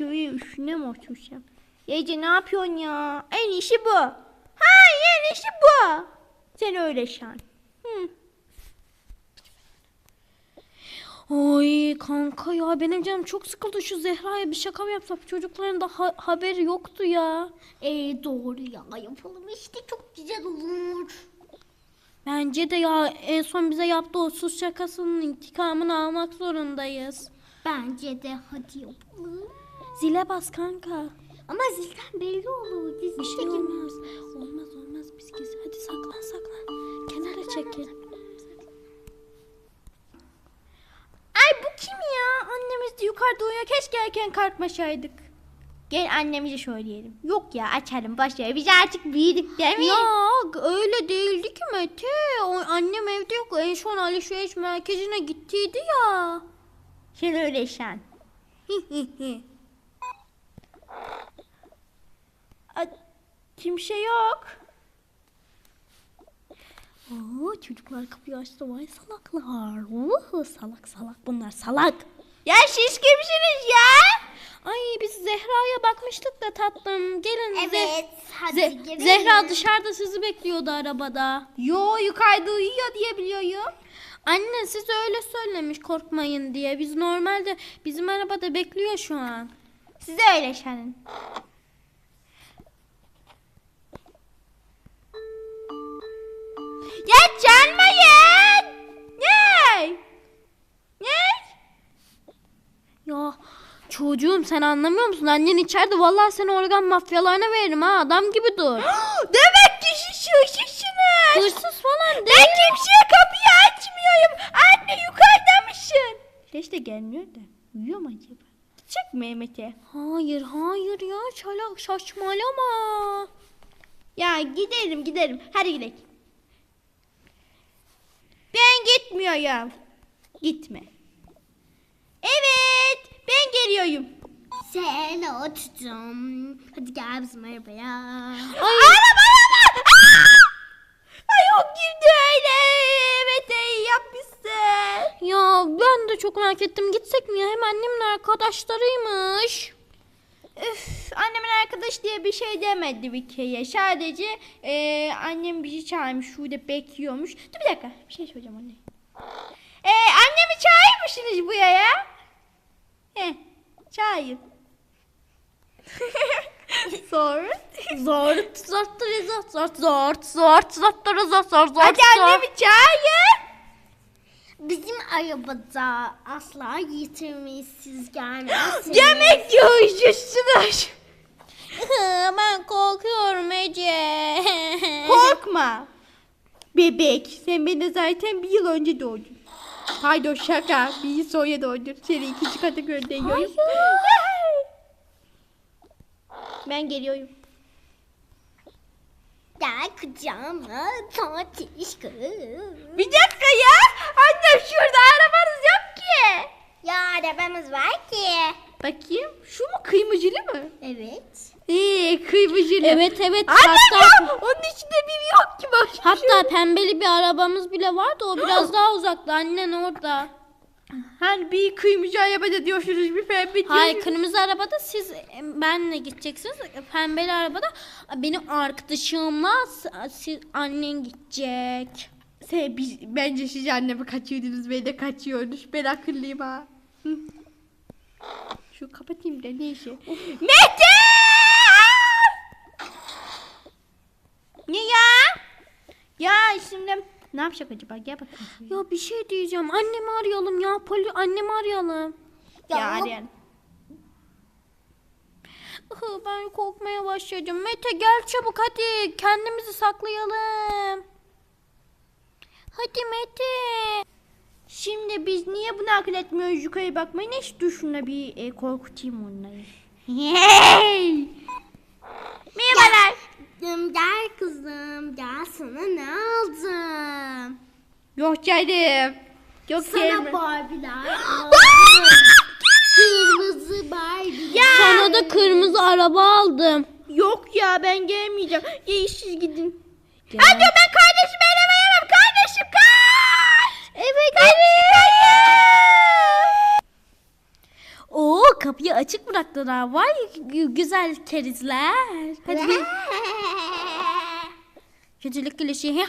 de üstüne mi otursam? Ece ne yapıyorsun ya? En iyisi bu. Ha en iyisi bu. Sen öyle şan. Hı. Ay kanka ya benim canım çok sıkıldı şu Zehra'ya bir şaka mı yapsak çocukların da ha- haberi yoktu ya. Ee, doğru ya yapalım işte çok güzel olur. Bence de ya en son bize yaptığı o sus şakasının intikamını almak zorundayız. Bence de hadi yapalım. Zile bas kanka. Ama zilden belli olur. Biz Bir şey olmaz. Olmaz olmaz biz gizli. Hadi saklan saklan. Kenara çekil. Ay bu kim ya? Annemiz de yukarıda uyuyor. Keşke erken kalkmasaydık. Gel annemize söyleyelim. Yok ya açalım başlayalım. Biz artık büyüdük değil mi? Ya öyle değildi ki Mete. O, annem evde yok. En son alışveriş merkezine gittiydi ya. Sen öyle şan. Ay, Kimse yok. Oo, çocuklar kapıyı açtı. Vay salaklar. Uhu, salak salak bunlar salak. Ya siz kimsiniz ya? Ay biz Zehra'ya bakmıştık da tatlım. Gelin Ze- Evet hadi Ze- girelim. Zehra dışarıda sizi bekliyordu arabada. Yo yukarıda uyuyor diye biliyorum. Anne siz öyle söylemiş korkmayın diye. Biz normalde bizim arabada bekliyor şu an. Size öyle şanın. Çocuğum sen anlamıyor musun? Annen içeride vallahi seni organ mafyalarına veririm ha. Adam gibi dur. Demek ki siz hırsızsınız. Hırsız falan Ben değil. kimseye kapıyı açmıyorum. Anne yukarıda mısın? Ses de gelmiyor da. Uyuyor mu acaba? Gidecek mi Mehmet'e? Hayır hayır ya çalak saçmalama. Ya gidelim gidelim. Hadi gidelim. Ben gitmiyorum. Gitme. Evet. Ben geliyorum. Sen açtım. Hadi gel bizim arabaya. Ay, Arabaya bak. Ay o girdi öyle. Evet iyi yapmışsın. ya ben de çok merak ettim. Gitsek mi ya? Hem annemin arkadaşlarıymış. Üf, annemin arkadaş diye bir şey demedi bir kere. Sadece e, annem bizi çağırmış. Şurada bekliyormuş. Dur bir dakika. Bir şey söyleyeceğim anne. E, annemi çağırır mısınız buraya? He, çağırın. Sonra? Zort zort zort zort zort zort zort zort zort zort Hadi annemi çağırın. Bizim arabada asla yitirmeysiz gelmezsiniz. Demek görüşürsünüz. ben korkuyorum Ece. Korkma. Bebek sen beni zaten bir yıl önce doğdun. Pardon şaka. Bir yıl sonra doğdun. Seni ikinci kata gönderiyorum. Ben geliyorum. Gel kucağıma tatlış kız. Bir dakika ya. Annem şurada arabanız yok ki. Ya arabamız var ki. Bakayım. Şu mu kıymacılı mı? Evet. Ee kıymacılı. evet evet Anne hatta ya. Onun içinde biri yok ki bak. hatta pembeli bir arabamız bile vardı o biraz daha uzakta annen orada. Hani bir kıymacı arabada diyorsunuz bir pembe diyorsunuz. Hayır kırmızı arabada siz e, benle gideceksiniz. Pembeli arabada benim arkadaşımla siz annen gidecek. Sen, biz, bence siz annemi kaçıyordunuz beni de kaçıyorsunuz. Ben akıllıyım ha. Şu kapatayım da neyse. Mete! Ne ya? Ya şimdi ne yapacak acaba? Gel bakalım. Ya bir şey diyeceğim. Annemi arayalım ya. Poli annemi arayalım. Ya, Ya, arayan. Ihı, Ben korkmaya başladım. Mete gel çabuk hadi. Kendimizi saklayalım. Hadi Mete. Şimdi biz niye bunu akıl etmiyoruz yukarı bakmayın? Hiç dur şuna bir e, korkutayım onları. Hey! Merhabalar. Kızım, Gel kızım gel sana ne aldım? Yok canım. Yok Sana gelme. Barbie'ler aldım. Kırmızı Barbie. Ya. Sana da kırmızı araba aldım. Yok ya ben gelmeyeceğim. Ya siz gidin. Hadi ben kardeşim elemeyemem. Kardeşim kaç. Evet Kaç. Oo kapıyı açık bıraktılar. Vay gü- güzel kerizler. Hadi bir kötülük gülüşü.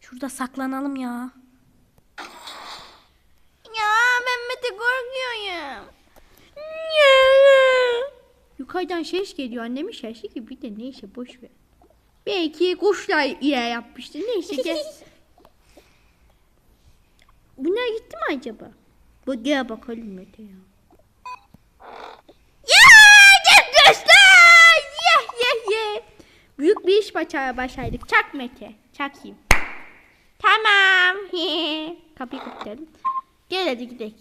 Şurada saklanalım ya. Ya ben Mete korkuyorum. Yukarıdan ses geliyor. Annemin sesi gibi de neyse boş ver. Belki kuşlar ile yapmıştır. Neyse gel. Bunlar gitti mi acaba? Bu gel bakalım ye ye. Büyük bir iş başar başardık. Çak Mete. Çakayım. Tamam. Kapıyı kapatalım. Gel hadi gidelim.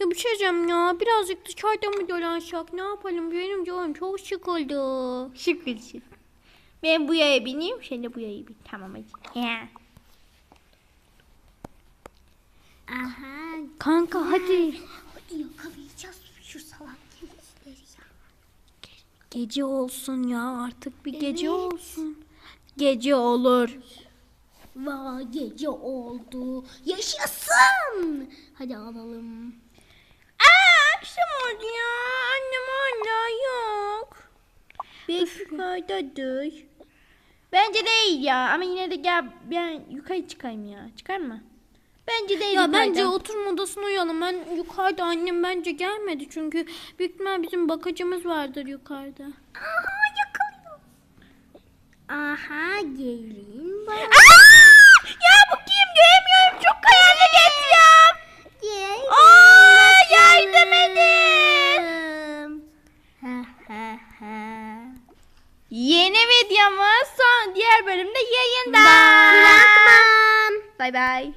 Ya bir şey diyeceğim ya. Birazcık dışarıda mı dolansak? Ne yapalım? Benim canım çok sıkıldı. Şıkırsın. Ben bu yaya bineyim, sen de bu yaya bin. Tamam hadi. Ya. Aha. Kanka hadi. Hadi yakalayacağız şu salak kerizleri ya. Gece olsun ya artık bir gece olsun. Gece olur. Vay gece oldu. Yaşasın. Hadi alalım. Aa, akşam oldu ya. Annem hala yok. Belki yukarıdadır. Bence değil ya. Ama yine de gel ben yukarı çıkayım ya. Çıkar mı? Bence değil Ya bence oturma odasına uyalım. Ben yukarıda annem bence gelmedi çünkü büyük ihtimal bizim bakıcımız vardır yukarıda. Aha yakalıyor. Aha gelin. Aa! Ya bu kim? Göremiyorum. Çok karanlık etraf. Gel. Aa, yardım edin. Ha ha ha. Yeni videomuz son diğer bölümde yayında. Bırakmam. Bay bay.